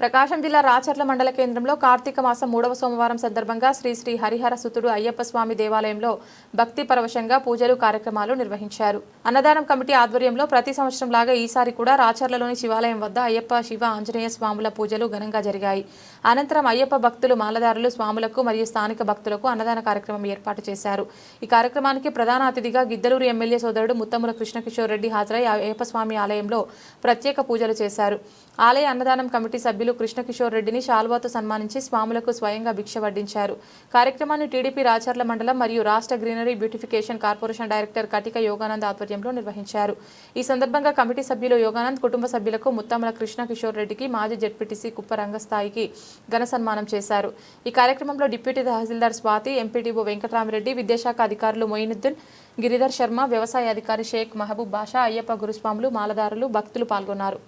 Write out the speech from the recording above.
ప్రకాశం జిల్లా రాచర్ల మండల కేంద్రంలో కార్తీక మాసం మూడవ సోమవారం సందర్భంగా శ్రీ శ్రీ హరిహర సుతుడు అయ్యప్ప స్వామి దేవాలయంలో భక్తి పరవశంగా పూజలు కార్యక్రమాలు నిర్వహించారు. అన్నదానం కమిటీ ఆధ్వర్యంలో ప్రతి సంవత్సరం లాగా ఈసారి కూడా రాచర్లలోని శివాలయం వద్ద అయ్యప్ప శివ ఆంజనేయ స్వాముల పూజలు ఘనంగా జరిగాయి. అనంతరం అయ్యప్ప భక్తులు మాలదారులు స్వాములకు మరియు స్థానిక భక్తులకు అన్నదాన కార్యక్రమం ఏర్పాటు చేశారు. ఈ కార్యక్రమానికి ప్రధాన అతిథిగా గిద్దలూరు ఎమ్మెల్యే సోదరుడు ముత్తముల కృష్ణకిషోర్ రెడ్డి హాజరై అయ్యప్ప స్వామి ఆలయంలో ప్రత్యేక పూజలు చేశారు. ఆలయ అన్నదానం కమిటీ సభ్యులు కృష్ణకిషోర్ రెడ్డిని శాల్వాతో సన్మానించి స్వాములకు స్వయంగా భిక్ష వడ్డించారు. కార్యక్రమాన్ని టీడీపీ రాచర్ల మండలం మరియు రాష్ట్ర గ్రీనరీ బ్యూటిఫికేషన్ కార్పొరేషన్ డైరెక్టర్ కటిక యోగానంద్ ఆధ్వర్యంలో నిర్వహించారు. ఈ సందర్భంగా కమిటీ సభ్యులు యోగానంద్ కుటుంబ సభ్యులకు ముత్తముల కృష్ణకిషోర్ రెడ్డికి మాజీ జడ్పీటీసీ కుప్ప రంగస్థాయికి ఘన సన్మానం చేశారు. ఈ కార్యక్రమంలో డిప్యూటీ తహసీల్దార్ స్వాతి ఎంపీడీఓ వెంకటరామిరెడ్డి విద్యాశాఖ అధికారులు మొయినుద్దీన్ గిరిధర్ శర్మ వ్యవసాయ అధికారి షేక్ మహబూబ్ బాషా అయ్యప్ప గురుస్వాములు మాలదారులు భక్తులు పాల్గొన్నారు.